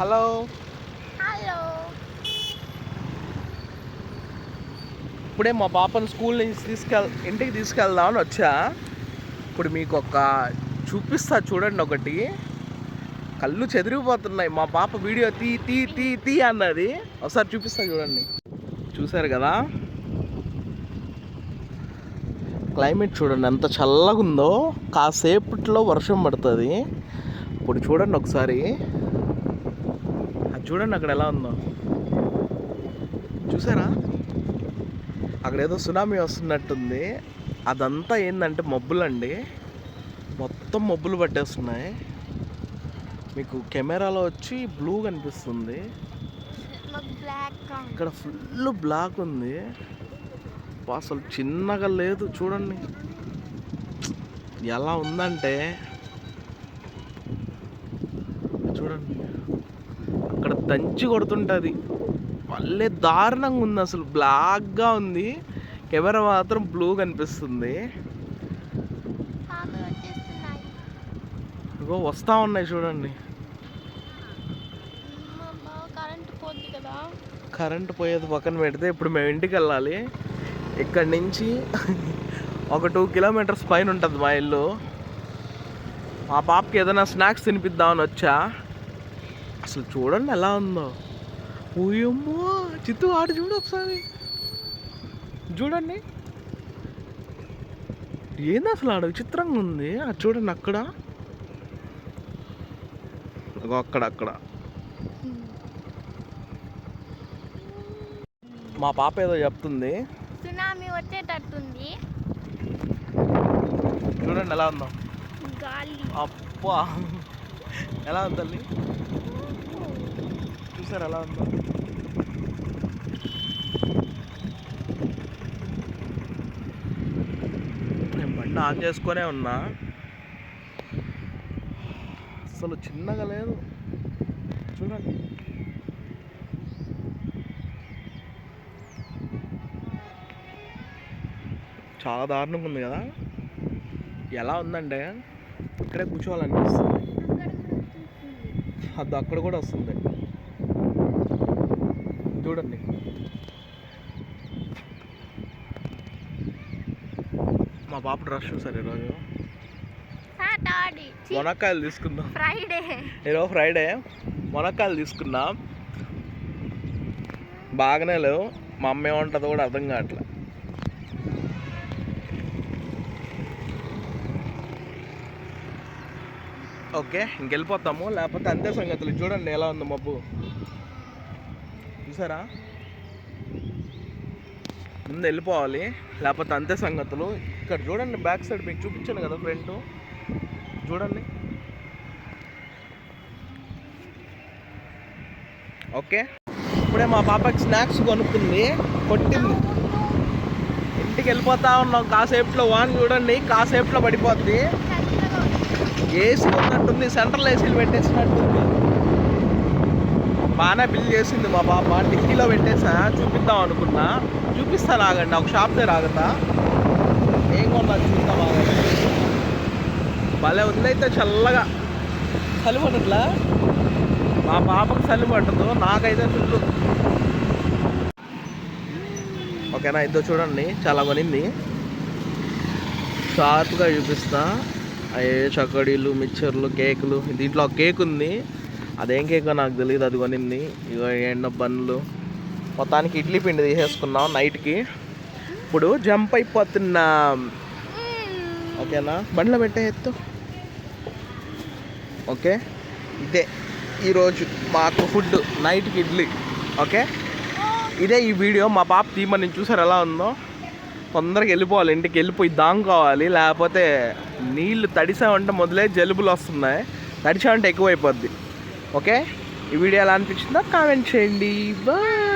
Hello. Hello. ఇప్పుడే మా పాపను స్కూల్ నుంచి తీసుకెళ్ ఇంటికి తీసుకెళ్దామని వచ్చా. ఇప్పుడు మీకు ఒక చూపిస్తా చూడండి ఒకటి. కళ్ళు చెదిరిగిపోతున్నాయి మా పాప వీడియో తీ తీ తీ తీ అన్నది. ఒకసారి చూపిస్తా చూడండి. చూసారు కదా? క్లైమేట్ చూడండి ఎంత చల్లగా ఉందో కాసేపట్లో వర్షం పడుతుంది. ఇప్పుడు చూడండి ఒకసారి. అది చూడండి అక్కడ ఎలా ఉందో. చూసారా? అక్కడ ఏదో సునామీ వస్తున్నట్టుంది. అదంతా ఏంటంటే మబ్బులండి. మొత్తం మబ్బులు పట్టేస్తున్నాయి. మీకు కెమెరాలో వచ్చి బ్లూ కనిపిస్తుంది. ఇక్కడ ఫుల్ బ్లాక్ ఉంది. అబ్బా, అసలు చిన్నగా లేదు చూడండి. ఎలా ఉందంటే చూడండి. అక్కడ దంచి కొడుతుంటుంది. భలే దారుణంగా ఉంది అసలు బ్లాక్గా ఉంది. కెమెరా మాత్రం బ్లూ కనిపిస్తుంది. ఇగో వస్తా ఉన్నాయి చూడండి. కరెంట్ పోయేది పక్కన పెడితే ఇప్పుడు మేము ఇంటికి వెళ్ళాలి. ఇక్కడి నుంచి ఒక టూ కిలోమీటర్స్ పైన ఉంటుంది మా ఇల్లు. మా పాపకి ఏదైనా స్నాక్స్ తినిపిద్దామని వచ్చా. అసలు చూడండి ఎలా ఉందో. ఊయమ్మో చిత్తు ఆడు చూడు ఒకసారి. చూడండి. ఏంది అసలు ఆడ విచిత్రంగా ఉంది? అది చూడండి అక్కడ. అక్కడ అక్కడ. మా పాప ఏదో చెప్తుంది. సునామీ వచ్చేటట్టుంది. చూడండి ఎలా ఉందో. గాలి. అప్పా ఎలా ఉంది తల్లి? చూసారు ఎలా ఉందో? నేను బండి ఆన్ చేసుకొనే ఉన్నా. అసలు చిన్నగా లేదు. చూడండి. చాలా దారుణంగా ఉంది కదా? ఎలా ఉందంటే ఇక్కడే కూర్చోవాలనిపిస్తుంది. అది అక్కడ కూడా వస్తుంది. చూడండి. మా పాప డ్రెస్ చూసారు ఈరోజు. మునక్కాయలు తీసుకుందాం. ఫ్రైడే. ఈరోజు ఫ్రైడే. మునక్కాయలు తీసుకున్నాం బాగానే లేవు. మా అమ్మ ఏమంటుందో కూడా అర్థం కావట్లే. ఓకే ఇంకెళ్ళిపోతాము. లేకపోతే అంతే సంగతులు. చూడండి ఎలా ఉంది మబ్బు. చూసారా? ముందు వెళ్ళిపోవాలి. లేకపోతే అంతే సంగతులు. ఇక్కడ చూడండి బ్యాక్ సైడ్ మీకు చూపించాను కదా ఫ్రంట్ చూడండి. ఓకే. ఇప్పుడే మా పాపకి స్నాక్స్ కొనుక్కుంది. కొట్టింది. ఇంటికి వెళ్ళిపోతా ఉన్నాం. కాసేపులో వాన్ చూడండి. కాసేపులో పడిపోద్ది. ఏసీ ఉన్నట్టుంది సెంట్రల్ ఏసీలు పెట్టేసినట్టుంది. బాగానే బిల్ చేసింది మా పాప. డిక్కీలో పెట్టేసా చూపిద్దాం అనుకున్నా. చూపిస్తా ఆగండి ఒక షాప్ దగ్గర ఆగతా. ఏం కొన్నా చూద్దాం ఆగండి. భలే ఉందైతే చల్లగా. చలి పడట్లా మా పాపకు చలి పట్టదు నాకైతే చుట్టూ ఓకేనా ఇద్దో చూడండి చాలా కొనింది షార్ప్గా చూపిస్తా. అయ్యే చకడీలు మిక్చర్లు కేకులు. దీంట్లో ఒక కేక్ ఉంది. అదేం కేకో నాకు తెలియదు అది కొనింది ఇగో ఎండ బన్నులు. మొత్తానికి ఇడ్లీ పిండి తీసేసుకున్నాం నైట్కి. ఇప్పుడు జంప్ అయిపోతున్నాం ఓకేనా? బండ్లో పెట్టే ఎత్తు. ఓకే? ఇదే ఈరోజు మాకు ఫుడ్ నైట్కి ఇడ్లీ. ఓకే? ఇదే ఈ వీడియో. మా పాప తీమని చూసారు ఎలా ఉందో? తొందరగా వెళ్ళిపోవాలి ఇంటికి వెళ్ళిపోయి దాంకోవాలి లేకపోతే నీళ్ళు తడిసామంటే మొదలై జలుబులు వస్తున్నాయి. తడిసామంటే ఎక్కువైపోద్ది. ఓకే? ఈ వీడియో ఎలా అనిపించిందో కామెంట్ చేయండి. బాయ్!